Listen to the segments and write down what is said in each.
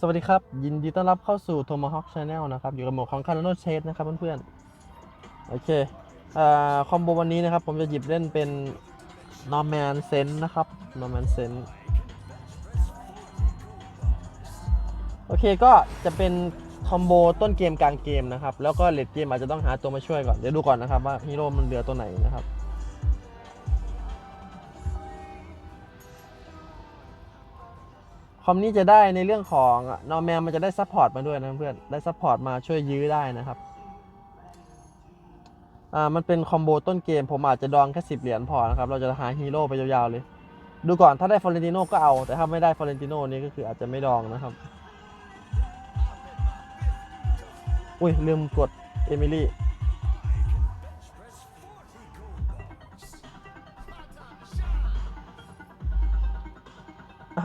สวัสดีครับ ยินดีต้อนรับเข้าสู่ Tomahawk Channel นะครับ อยู่กับหมวกของ Cardano Chase นะครับเพื่อนๆ โอเคอคอมโบวันนี้นะครับ ผมจะหยิบเล่นเป็น Norman Sense นะครับ Norman Sense โอเคก็จะเป็นคอมโบต้นเกมกลางเกมนะครับ แล้วก็เลดเกมอาจจะต้องหาตัวมาช่วยก่อน เดี๋ยวดูก่อนนะครับว่าฮีโร่มันเหลือตัวไหนนะครับ อมนี้จะได้ในเรื่องของนอร์แมนมันจะได้ซัพพอร์ตมาด้วยนะเพื่อนได้ซัพพอร์ตมาช่วยยื้อได้นะครับอ่ามันเป็นคอมโบต้นเกม ผมอาจจะดองแค่สิบเหรียญพอนะครับ เราจะหาฮีโร่ไปยาวๆเลย ดูก่อนถ้าได้ฟอเรนติโนก็เอา แต่ถ้าไม่ได้ฟอเรนติโนนี่ก็คืออาจจะไม่ดองนะครับ อุ้ยลืมกดเอมิลี่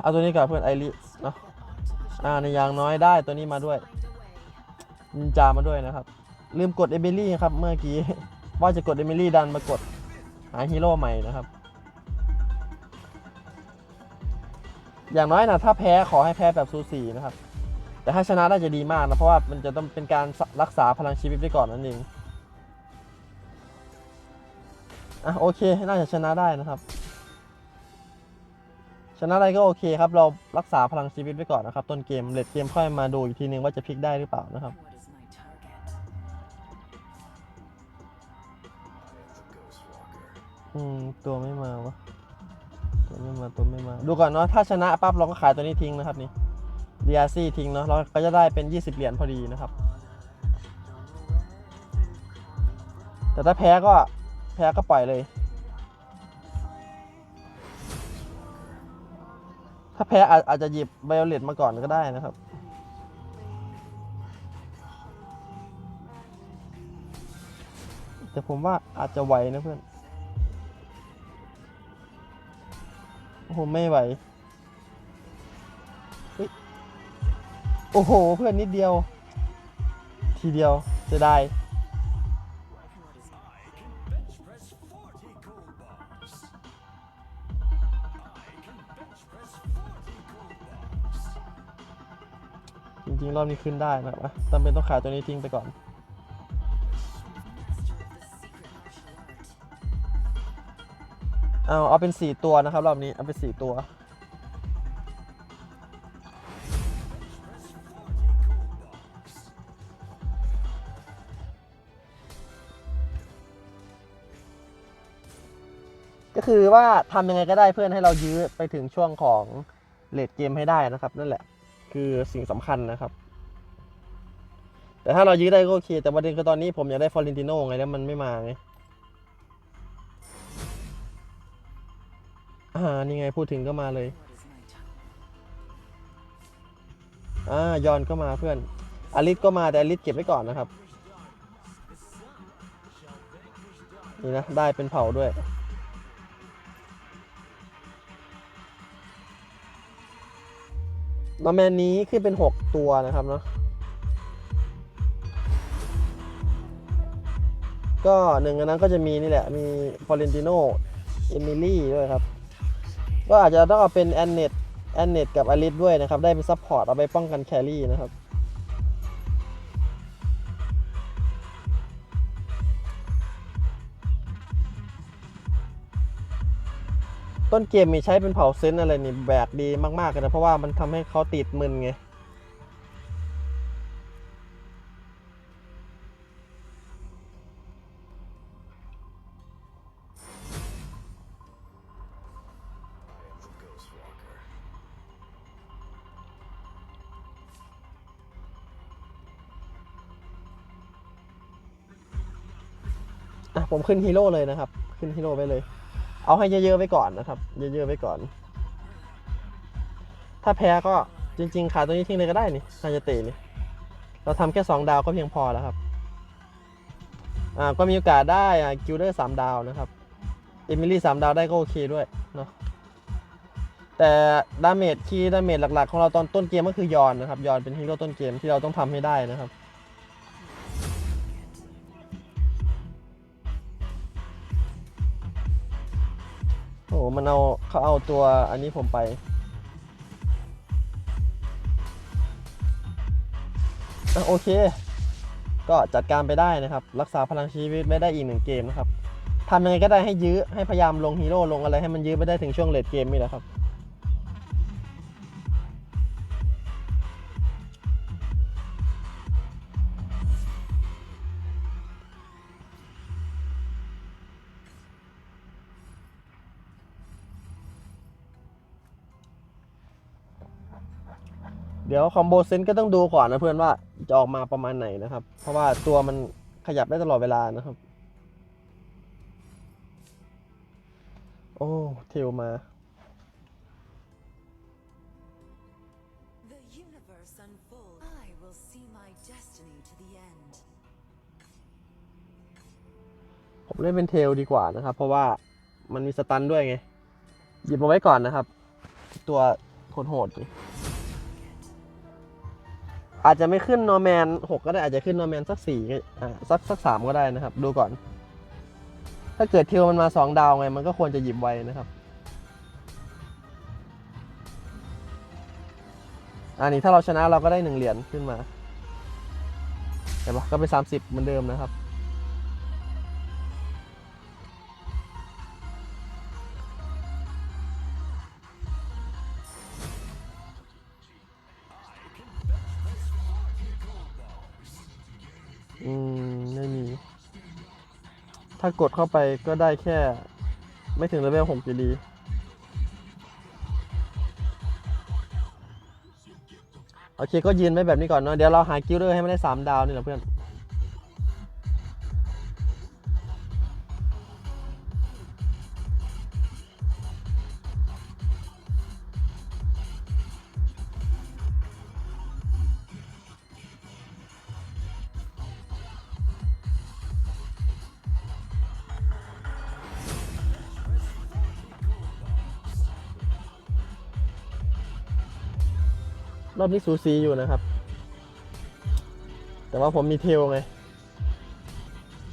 เอาตัวนี้กับเพื่อนไอริสเนาะอ่าในอย่างน้อยได้ตัวนี้มาด้วยนินจามาด้วยนะครับ ลืมกดเอมิลี่ครับเมื่อกี้ ว่าจะกดเอมิลี่ดันมากดหาฮีโร่ใหม่นะครับ อย่างน้อยนะถ้าแพ้ขอให้แพ้แบบสูสีนะครับ แต่ถ้าชนะได้จะดีมากนะเพราะว่ามันจะต้องเป็นการรักษาพลังชีวิตไว้ก่อนนั่นเองอะโอเค น่าจะชนะได้นะครับ ชนะอะไรก็โอเคครับ เรารักษาพลังชีวิตไว้ก่อนนะครับ ต้นเกมเลดเกมค่อยมาดูอีกทีนึงว่าจะพลิกได้หรือเปล่านะครับอืมตัวไม่มาวะตัวไม่มาตัวไม่มา ดูก่อนเนาะถ้าชนะปั๊บเราก็ขายตัวนี้ทิ้งนะครับนี่ DRC ทิ้งเนาะเราก็จะได้เป็น 20 เหรียญพอดีนะครับ แต่ถ้าแพ้ก็แพ้ก็ปล่อยเลย ถ้าแพ้อาจอาจจะหยิบไวโอเลตมาก่อนก็ได้นะครับ แต่ผมว่าอาจจะไหวนะเพื่อนโอ้โหไม่ไหว โอ้โห เพื่อนนิดเดียว ทีเดียวจะได้ รอบนี้ขึ้นได้นะครับจำเป็นต้องขายตัวนี้ทิ้งไปก่อน เอาเอาเป็นสี่ตัวนะครับรอบนี้ เอาเป็นสี่ตัวก็คือว่าทำยังไงก็ได้เพื่อนให้เรายื้อไปถึงช่วงของเลดเกมให้ได้นะครับ นั่นแหละ คือสิ่งสำคัญนะครับ แต่ถ้าเรายื้อได้ก็โอเค แต่ประเด็นคือตอนนี้ผมอยากได้ฟอร์เรนติโน่ไงแล้วมันไม่มาไงอ่านี่ไงพูดถึงก็มาเลยอ่ายอนก็มาเพื่อนอลิสก็มาแต่อลิสเก็บไว้ก่อนนะครับนี่นะได้เป็นเผาด้วยนอแมนนี้ขึ้นเป็น 6 ตัวนะครับเนาะ ก็หนึ่งในนั้นก็จะมีนี่แหละ มีฟอเรนติโนเอมิลี่ด้วยครับ ก็อาจจะต้องเอาเป็นแอนเนตแอนเนตกับอลิสด้วยนะครับ ได้เป็นซัพพอร์ตเอาไปป้องกันแครี่นะครับต้นเกมมีใช้เป็นเผาเซนอะไรนี่แบกดีมากๆเลยนะเพราะว่ามันทำให้เขาติดมึนไง ขึ้นฮีโร่เลยนะครับ ขึ้นฮีโร่ไปเลย เอาให้เยอะๆไว้ก่อนนะครับ เยอะๆไว้ก่อน ถ้าแพ้ก็จริง ๆ ขายตัวนี้ทิ้งเลยก็ได้นี่คาจะเตะนี่ เราทำแค่ 2 ดาวก็เพียงพอแล้วครับ อ่า ก็มีโอกาสได้อ่ากิลเดอร์สามดาวนะครับ เอมิลี่สามดาวได้ก็โอเคด้วยเนาะ แต่ดาเมจคีย์ดาเมจหลักๆ ของเราตอนต้นเกมก็คือยอนนะครับ ยอนเป็นฮีโร่ต้นเกมที่เราต้องทำให้ได้นะครับ โอ้โหมันเอาเขาเอาตัวอันนี้ผมไปอโอเค ก็จัดการไปได้นะครับ รักษาพลังชีวิตไม่ได้อีกหนึ่งเกมนะครับทำยังไงก็ได้ให้ยื้อให้พยายามลงฮีโร่ลงอะไรให้มันยื้อไปได้ถึงช่วงเลดเกมนี่แหละครับ เดี๋ยวคอมโบเซนก็ต้องดูก่อนนะเพื่อนว่าจะออกมาประมาณไหนนะครับ เพราะว่าตัวมันขยับได้ตลอดเวลานะครับ โอ้เทลมา The universe unfolds. I will see my destiny to the end. ผมเล่นเป็นเทลดีกว่านะครับ เพราะว่ามันมีสตันด้วยไง หยิบมาไว้ก่อนนะครับ ตัวโหดๆนี่ อาจจะไม่ขึ้นนอร์แมนหกก็ได้อาจจะขึ้นนอร์แมนสักสี่อ่าสักสักสามก็ได้นะครับ ดูก่อน ถ้าเกิดเทลมันมาสองดาวไง มันก็ควรจะหยิบไว้นะครับอันนี้ถ้าเราชนะเราก็ได้หนึ่งเหรียญขึ้นมาเห็นปะก็เป็นสามสิบเหมือนเดิมนะครับ ถ้ากดเข้าไปก็ได้แค่ ไม่ถึงเลเวลหกอยู่ดี โอเคก็ยืนไว้แบบนี้ก่อนเนาะเดี๋ยวเราหากิลเลอร์ให้มันได้สามดาวนี่แหละเพื่อน รอบนี้สูสีอยู่นะครับ แต่ว่าผมมีเทลไง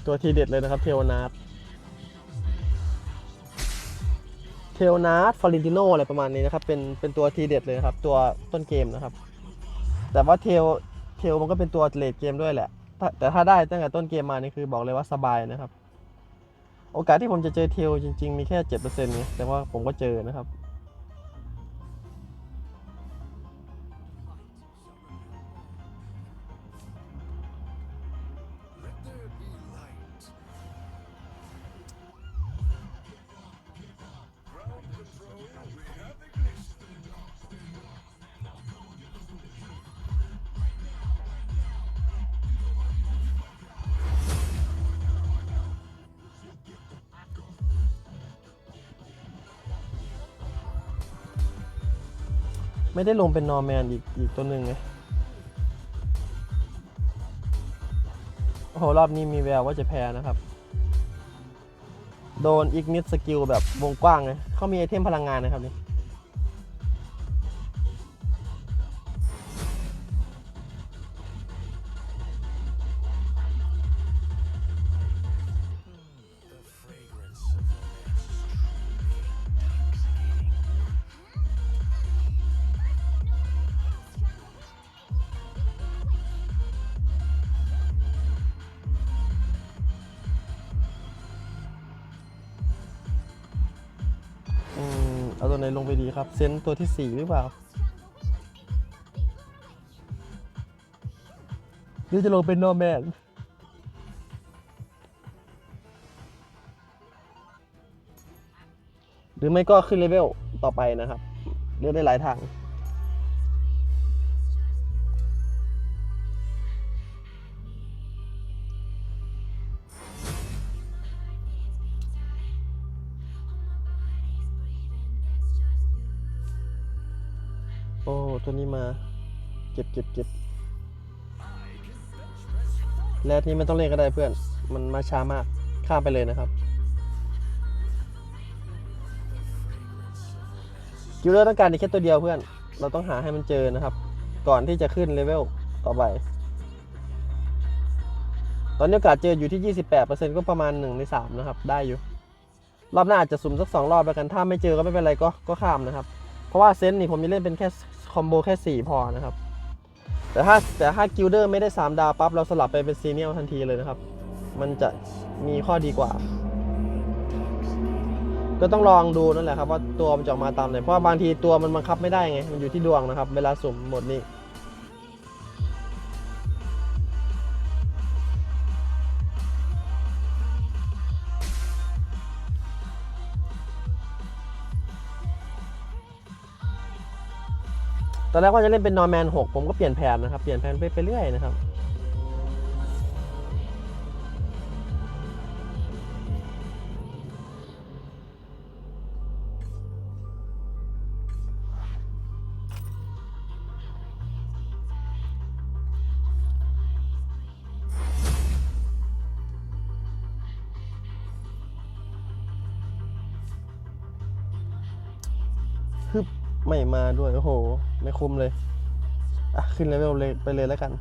ตัวทีเด็ดเลยนะครับเทลนาร์ดเทลนาร์ดฟอรินติโนอะไรประมาณนี้นะครับ เป็นเป็นตัวทีเด็ดเลยครับ ตัวต้นเกมนะครับ แต่ว่าเทลเทลมันก็เป็นตัวเลดเกมด้วยแหละ แต่ถ้าได้ตั้งแต่ต้นเกมมานี่คือบอกเลยว่าสบายนะครับ โอกาสที่ผมจะเจอเทลจริง ๆ มีแค่เจ็ดเปอร์เซ็นต์แต่ว่าผมก็เจอนะครับ ไม่ได้ลงเป็นนอร์แมนอีกอีกตัวหนึ่งไงโอ้โห รอบนี้มีแววว่าจะแพ้นะครับ โดนอีกนิดสกิลแบบวงกว้างไงเขามีไอเทมพลังงานนะครับนี่ เซนต์ตัวที่สี่หรือเปล่า หรือจะลงเป็นนอร์แมนหรือไม่ก็ขึ้นเลเวลต่อไปนะครับ เลือกได้หลายทาง ตัวนี้มา เก็บเก็บเก็บแล้วที่ไม่ต้องเล่นก็ได้เพื่อน มันมาช้ามาก ข้ามไปเลยนะครับกิลเลอร์ต้องการแค่ตัวเดียวเพื่อน เราต้องหาให้มันเจอนะครับ ก่อนที่จะขึ้นเลเวลต่อไป ตอนนี้โอกาสเจออยู่ที่ 28%ก็ประมาณ 1 ใน 3 นะครับ ได้อยู่ รอบหน้าอาจจะสุ่มสัก 2 รอบแล้วกัน ถ้าไม่เจอก็ไม่เป็นไรก็ก็ข้ามนะครับ เพราะว่าเซนต์นี่ผมจะเล่นเป็นแค่คอมโบแค่ 4 พอนะครับ แต่ถ้าแต่ถ้ากิลเดอร์ไม่ได้ 3 ดาวปั๊บเราสลับไปเป็นซีเนียลทันทีเลยนะครับ มันจะมีข้อดีกว่า ก็ต้องลองดูนั่นแหละครับว่าตัวมันจะออกมาตามไหนเพราะว่าบางทีตัวมันบังคับไม่ได้ไง มันอยู่ที่ดวงนะครับ เวลาสุ่มหมดนี้ ตอนแรกว่าจะเล่นเป็นนอร์แมน 6 ผมก็เปลี่ยนแผนนะครับ เปลี่ยนแผนไปไปเรื่อยนะครับฮึบ ไม่มาด้วยโอ้โห ไม่คุ้มเลย อะ ขึ้นเลเวลเลยไปเลยแล้วกัน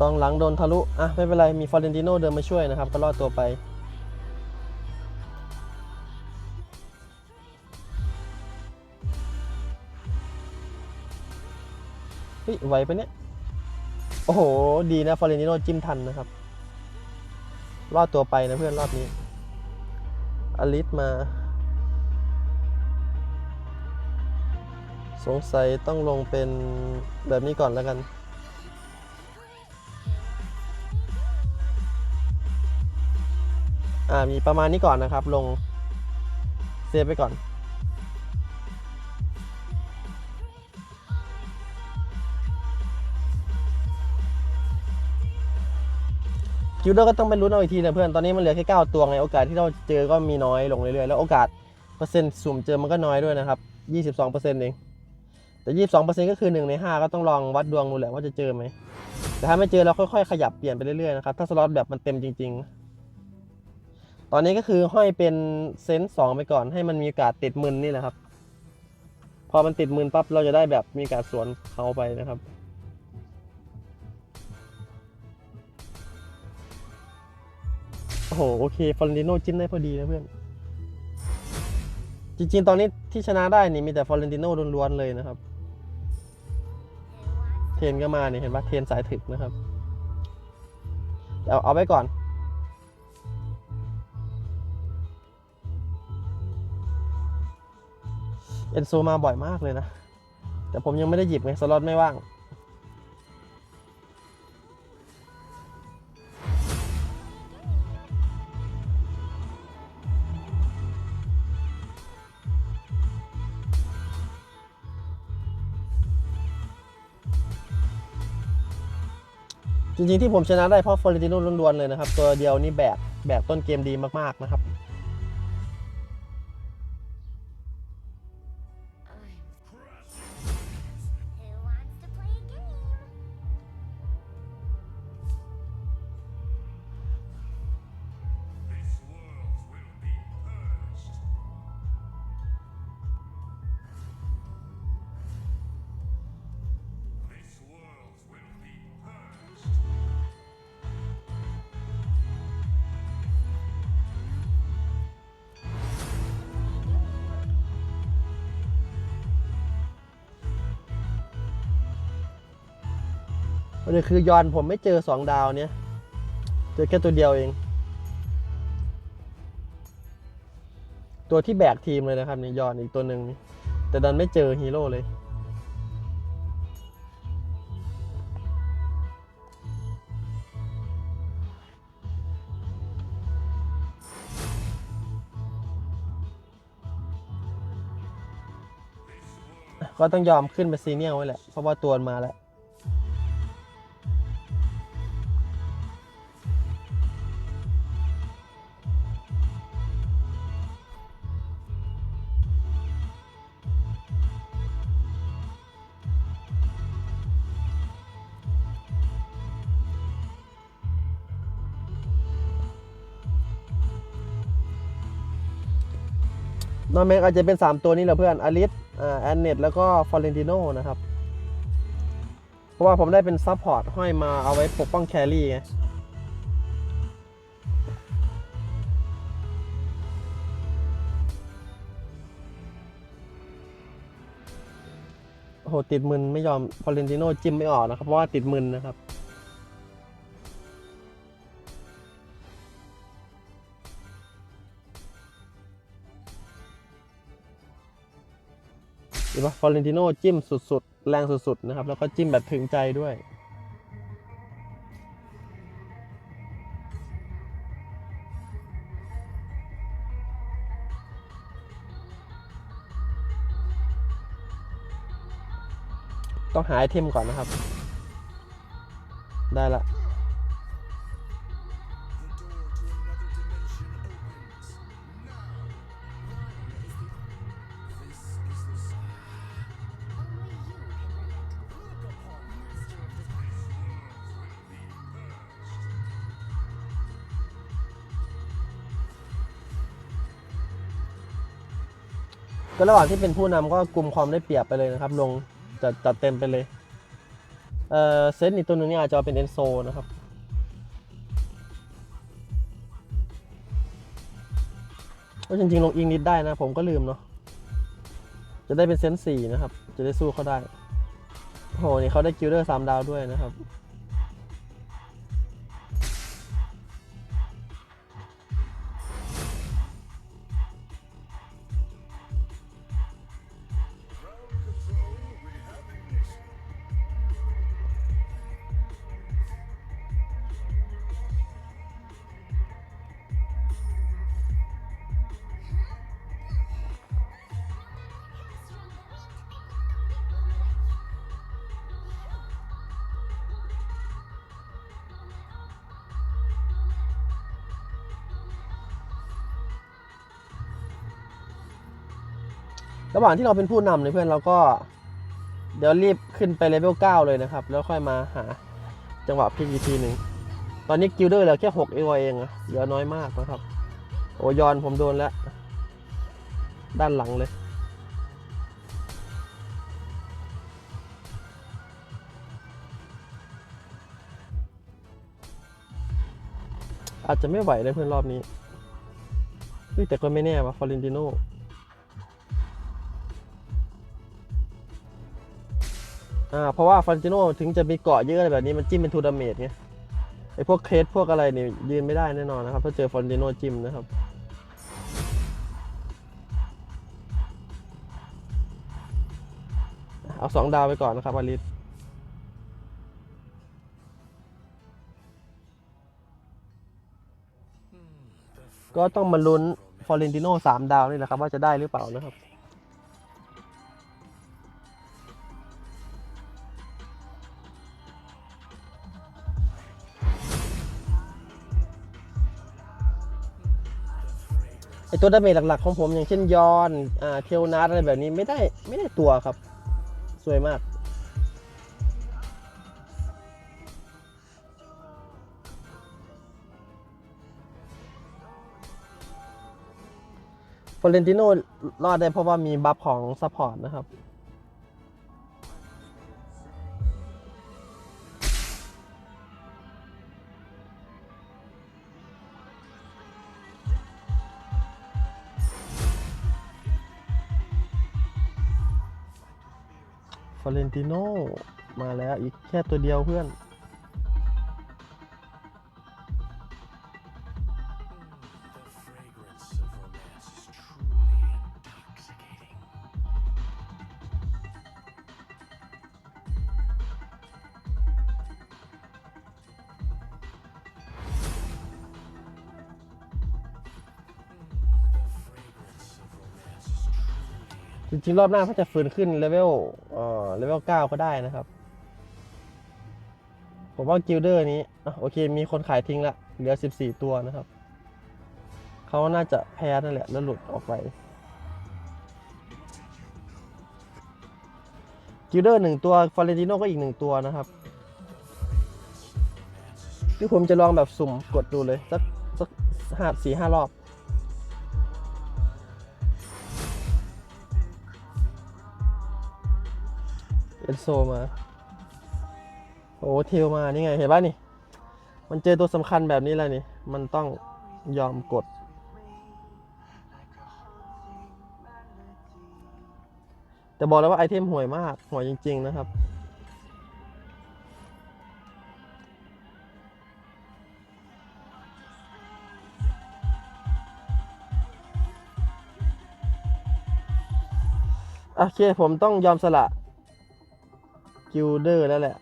กองหลังโดนทะลุ อะ ไม่เป็นไร มีฟอร์เรนติโนเดินมาช่วยนะครับ ก็รอดตัวไป ไหวปะเนี่ย โอ้โห ดีนะฟอร์เรนิโนจิ้มทันนะครับ รอดตัวไปนะเพื่อนรอบนี้ อลิสมา สงสัยต้องลงเป็นแบบนี้ก่อนแล้วกันอ่ามีประมาณนี้ก่อนนะครับ ลงเซฟไปก่อน คิวเดอร์ก็ต้องไปลุ้นเอาอีกทีนะเพื่อน ตอนนี้มันเหลือแค่ 9 ตัวไง โอกาสที่เราเจอก็มีน้อยลงเรื่อยๆ แล้วโอกาสเปอร์เซ็นต์สุ่มเจอมันก็น้อยด้วยนะครับ 22%เองแต่ 22%ก็คือ 1 ใน 5 ก็ต้องลองวัดดวงดูแหละว่าจะเจอไหม แต่ถ้าไม่เจอเราค่อยๆ ขยับเปลี่ยนไปเรื่อยๆนะครับ ถ้าสล็อตแบบมันเต็มจริง ๆ ตอนนี้ก็คือห้อยเป็นเซนส์สองไปก่อน ให้มันมีโอกาสติดมืนนี่แหละครับ พอมันติดมืนปั๊บเราจะได้แบบมีโอกาสสวนเขาไปนะครับ หโอเคฟอร์เรนติโนจิ้มได้พอดีนะเพื่อน จริง ๆ ตอนนี้ที่ชนะได้นี่มีแต่ฟอร์เรนติโนล้วนๆเลยนะครับ เทนก็มาเนี่ยเห็นปะเทนสายถึกนะครับเอาเอาไว้ก่อน เอ็นโซมาบ่อยมากเลยนะ แต่ผมยังไม่ได้หยิบไงสล็อตไม่ว่าง จริงๆที่ผมชนะได้เพราะฟอร์เรนติโนล้วนๆเลยนะครับ ตัวเดียวนี่แบกแบกต้นเกมดีมากๆนะครับ ประเด็นคือยอนผมไม่เจอสองดาวเนี่ยเจอแค่ตัวเดียวเอง ตัวที่แบกทีมเลยนะครับเนี่ยยอนอีกตัวหนึ่งแต่ดันไม่เจอฮีโร่เลยก็ต้องยอมขึ้นไปซีเนียลไว้แหละ เพราะว่าตัวมาแล้ว นอร์แมนอาจจะเป็น 3 ตัวนี้แหละเพื่อนอลิสแอนเนตแล้วก็ฟอร์เรนติโนนะครับ เพราะว่าผมได้เป็นซัพพอร์ตห้อยมาเอาไว้ปกป้องแครี่ไงโอ้โหติดมึนไม่ยอมฟอร์เรนติโนจิ้มไม่ออกนะครับ เพราะว่าติดมึนนะครับ เห็นปะฟอเรนติโน่จิ้มสุดๆ แรงสุดๆ นะครับ แล้วก็จิ้มแบบถึงใจด้วย ต้องหาไอเทมก่อนนะครับ ได้ละ ก็ระหว่างที่เป็นผู้นำก็กลุ่มความได้เปรียบไปเลยนะครับ ลงจัดจัดเต็มไปเลยเอ่อเซตอีกตัวหนึงนี่อาจจะเป็นเอนโซนะครับก็จริงๆ ลงอิงนิดได้นะ ผมก็ลืมเนาะจะได้เป็นเซนส์สี่นะครับ จะได้สู้เขาได้โอ้โหนี่เขาได้กิลเดอร์สามดาวด้วยนะครับ ระหว่างที่เราเป็นผู้นำเนี่ยเพื่อนเราก็ เดี๋ยวรีบขึ้นไปเลเวล9เลยนะครับ แล้วค่อยมาหาจังหวะพลิกอีกทีหนึ่งตอนนี้กิลเดอร์เหลือแค่6เอวเองอะเหลือน้อยมากนะครับ โอยอนผมโดนแล้ว ด้านหลังเลยอาจจะไม่ไหวเลยเพื่อนรอบนี้แต่ก็ไม่แน่ว่ะฟอร์เรนติโน อ่าเพราะว่าฟันติโนถึงจะมีเกาะเยอะอะไรแบบนี้มันจิ้มเป็นทูดาเมจไงไอพวกเคสพวกอะไรเนี่ยยืนไม่ได้แน่นอนนะครับถ้าเจอฟอนติโนจิ้มนะครับเอาสองดาวไปก่อนนะครับอลิสก็ต้องมาลุ้นฟอร์เรนติโน่สามดาวนี่แหละครับว่าจะได้หรือเปล่านะครับ ตัวดาเมจหลักๆของผมอย่างเช่นยอนอ่าเทลนาร์อะไรแบบนี้ไม่ได้ไม่ได้ตัวครับ สวยมาก ฟลอเรนติโนรอดได้เพราะว่ามีบัฟของซัพพอร์ตนะครับ ฟอเรนติโนมาแล้วอีกแค่ตัวเดียวเพื่อน จริงๆ รอบหน้าเขาจะฟื้นขึ้นเลเวลเอ่อ เลเวลเก้าก็ได้นะครับ ผมว่ากิลเดอร์นี้อะโอเค มีคนขายทิ้งละเหลือ14ตัวนะครับ เขาน่าจะแพ้นั่นแหละแล้วหลุดออกไปกิลเดอร์หนึ่งตัวฟอเรนติโนก็อีกหนึ่งตัวนะครับที่ผมจะลองแบบสุ่มกดดูเลย สักสักห้าสี่ห้ารอบ เป็นโซมาโอ้เทลมานี่ไงเห็นป่ะนี่ มันเจอตัวสำคัญแบบนี้แล้วนี่ มันต้องยอมกด แต่บอกแล้วว่าไอเทมห่วยมากห่วยจริง ๆ นะครับโอเค ผมต้องยอมสละ กิลเดอร์แล้วแหละ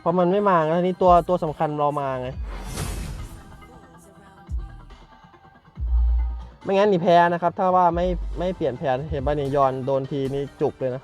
เพราะมันไม่มาไงทีนี้ตัวตัวสำคัญเรามาไง ไม่งั้นนี่แพ้นะครับ ถ้าว่าไม่ไม่เปลี่ยนแผนเห็นป่ะนี่ยอนโดนทีนี่จุกเลยนะ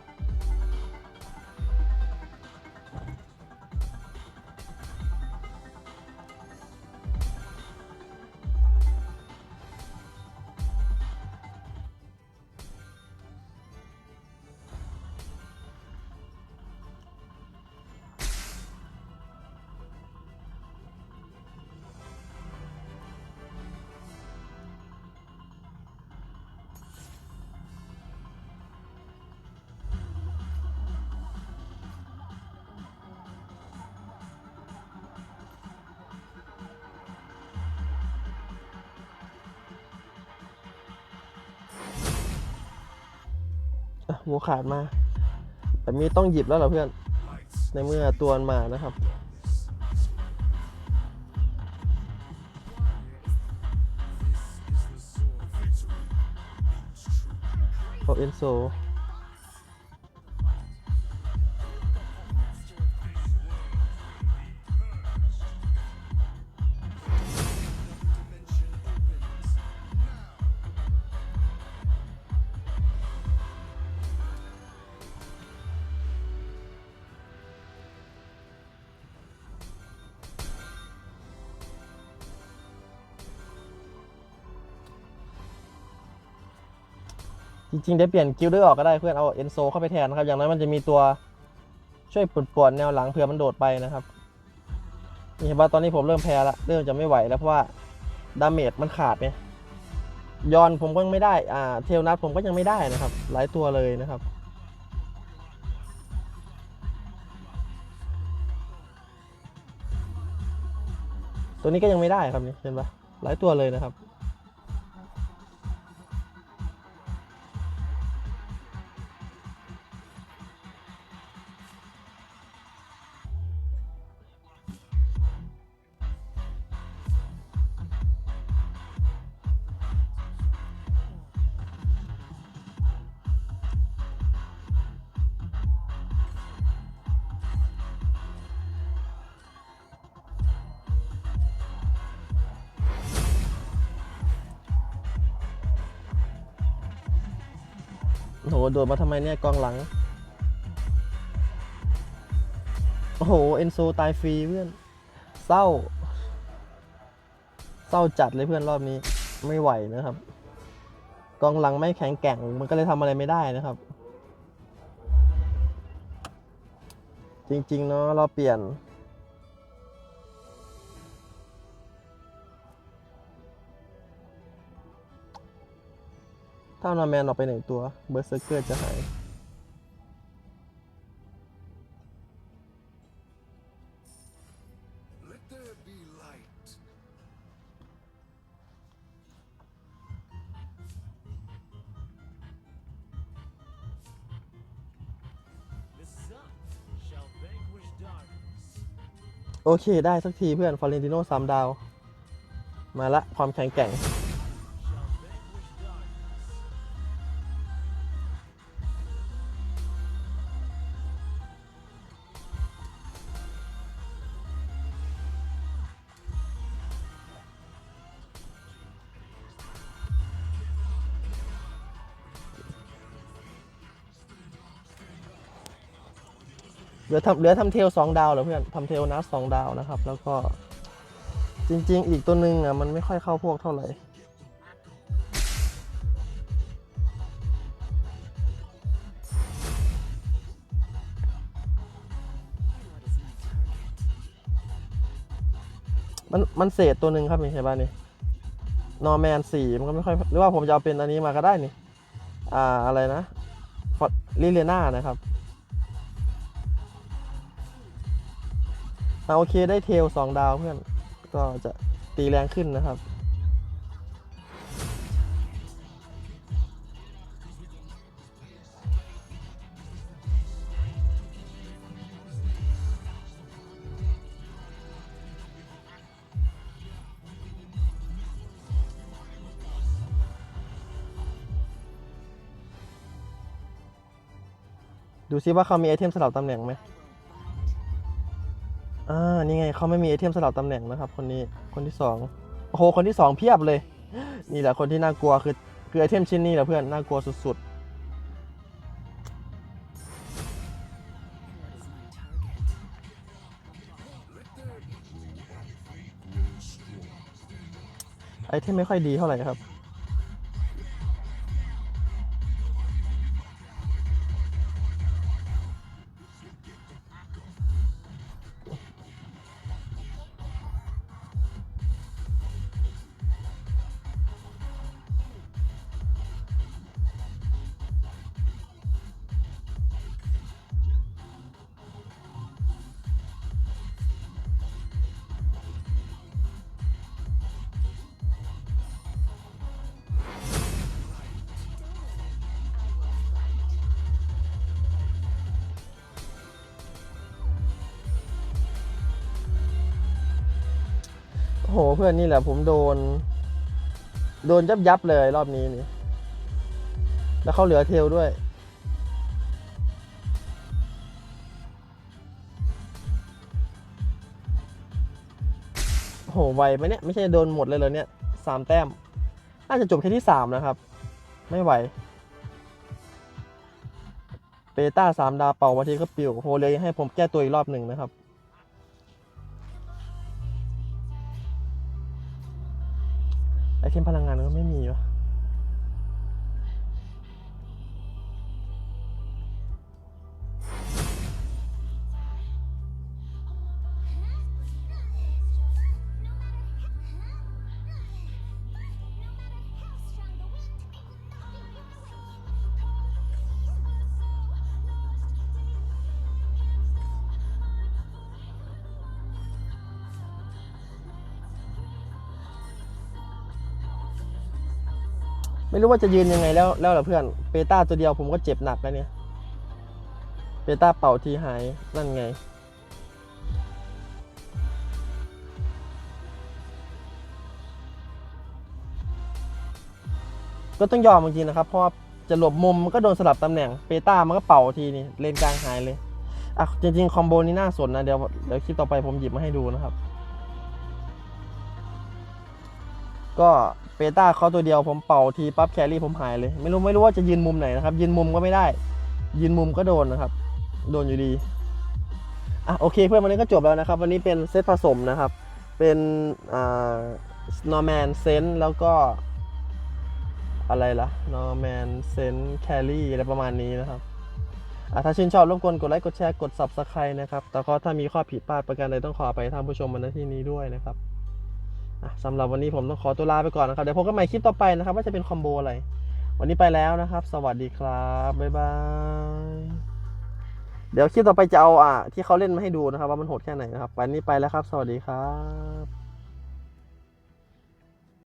หัวขาดมา แต่มีต้องหยิบแล้วเหรอเพื่อน ในเมื่อตัวมานะครับขอบเอ็นโซ จริงๆได้เปลี่ยนกิลเดอร์ออกก็ได้เพื่อนเอาเอนโซเข้าไปแทนนะครับ อย่างนั้นมันจะมีตัวช่วยปลดปวดแนวหลังเผื่อมันโดดไปนะครับนี่เห็นว่าตอนนี้ผมเริ่มแพ้ละเริ่มจะไม่ไหวแล้วเพราะว่าดาเมจมันขาดไงยอนผมก็ยังไม่ได้อ่าเทลนัทผมก็ยังไม่ได้นะครับ หลายตัวเลยนะครับตัวนี้ก็ยังไม่ได้ครับนี่เห็นปะหลายตัวเลยนะครับ โหโดดมาทำไมเนี่ยกองหลัง โอ้โห เอนโซตายฟรีเพื่อน เศร้า เศร้าจัดเลยเพื่อนรอบนี้ไม่ไหวนะครับ กองหลังไม่แข็งแกร่งมันก็เลยทำอะไรไม่ได้นะครับ จริง ๆ เนาะเราเปลี่ยน ถ้าเอานแมนออกไปหนึ่งตัว เบอร์เซอร์เกอร์จะหายโอเค ได้สักทีเพื่อนฟอเรนติโน่สามดาว มาละ ความแข็งแกร่ง เหลือทำเหลือทำเทลสองดาวเหรอเพื่อนทำเทลนัสสองดาวนะครับ แล้วก็จริง ๆ อีกตัวหนึ่งอะมันไม่ค่อยเข้าพวกเท่าไหร่มันมันเศษตัวหนึ่งครับนี่เห็นป่ะนี่นอร์แมนสี่มันก็ไม่ค่อยหรือว่าผมจะเอาเป็นอันนี้มาก็ได้นี่ อ่าอะไรนะฟอร์ลิเลน่านะครับ อ่าโอเคได้เทลสองดาวเพื่อน ก็จะตีแรงขึ้นนะครับ ดูซิว่าเขามีไอเทมสลับตำแหน่งไหม อ่านี่ไงเขาไม่มีไอเทมสลับตำแหน่งนะครับ คนนี้คนที่สองโอ้โหคนที่สองเพียบเลย นี่แหละคนที่น่ากลัวคือคือไอเทมชิ้นนี้แหละเพื่อนน่ากลัวสุดๆไอเทมไม่ค่อยดีเท่าไหร่ครับ หเพื่อนนี่แหละผมโดน โดนยับยับเลยรอบนี้นี่ แล้วเขาเหลือเทลด้วยโอ้โหไวไหมเนี่ย ไม่ใช่โดนหมดเลยเหรอเนี่ยสามแต้ม น่าจะจบแค่ที่สามนะครับ ไม่ไหวเปต้าสามดาวเป่ามาทีก็ปิวโฮเลยให้ผมแก้ตัวอีกรอบหนึ่งนะครับ ไอเทมพลังงานก็ไม่มีวะ ไม่รู้ว่าจะยืนยังไงแล้วแล้วเหรอเพื่อนเปต้าตัวเดียวผมก็เจ็บหนักแล้วเนี่ยเปต้าเป่าทีหายนั่นไง ก็ต้องยอมจริงๆนะครับเพราะว่าจะหลบมุมมันก็โดนสลับตำแหน่งเปต้ามันก็เป่าทีนี่เลนกลางหายเลยอะจริงๆคอมโบนี้น่าสนนะเดี๋ยวเดี๋ยวคลิปต่อไปผมหยิบมาให้ดูนะครับ ก็เปต้าเขาตัวเดียวผมเป่าทีปั๊บแครี่ผมหายเลย ไม่รู้ไม่รู้ว่าจะยืนมุมไหนนะครับ ยืนมุมก็ไม่ได้ ยืนมุมก็โดนนะครับ โดนอยู่ดีอะโอเคเพื่อนวันนี้ก็จบแล้วนะครับ วันนี้เป็นเซตผสมนะครับ เป็นอ่า Norman s e n แล้วก็ อะไรล่ะ Norman s e n Carry อะไรประมาณนี้นะครับอะถ้าชื่นชอบรบกวนกดไลค์กดแชร์กด Subscribe นะครับแต่ก็ถ้ามีข้อผิดพลาดประการใดต้องขอไปท่านผู้ชมมาณที่นี้ด้วยนะครับ สำหรับวันนี้ผมต้องขอตัวลาไปก่อนนะครับ เดี๋ยวพบกันใหม่คลิปต่อไปนะครับ ว่าจะเป็นคอมโบอะไร วันนี้ไปแล้วนะครับ สวัสดีครับ บ๊ายบาย เดี๋ยวคลิปต่อไปจะเอาอะที่เขาเล่นมาให้ดูนะครับ ว่ามันโหดแค่ไหนนะครับ วันนี้ไปแล้วครับ สวัสดีครับ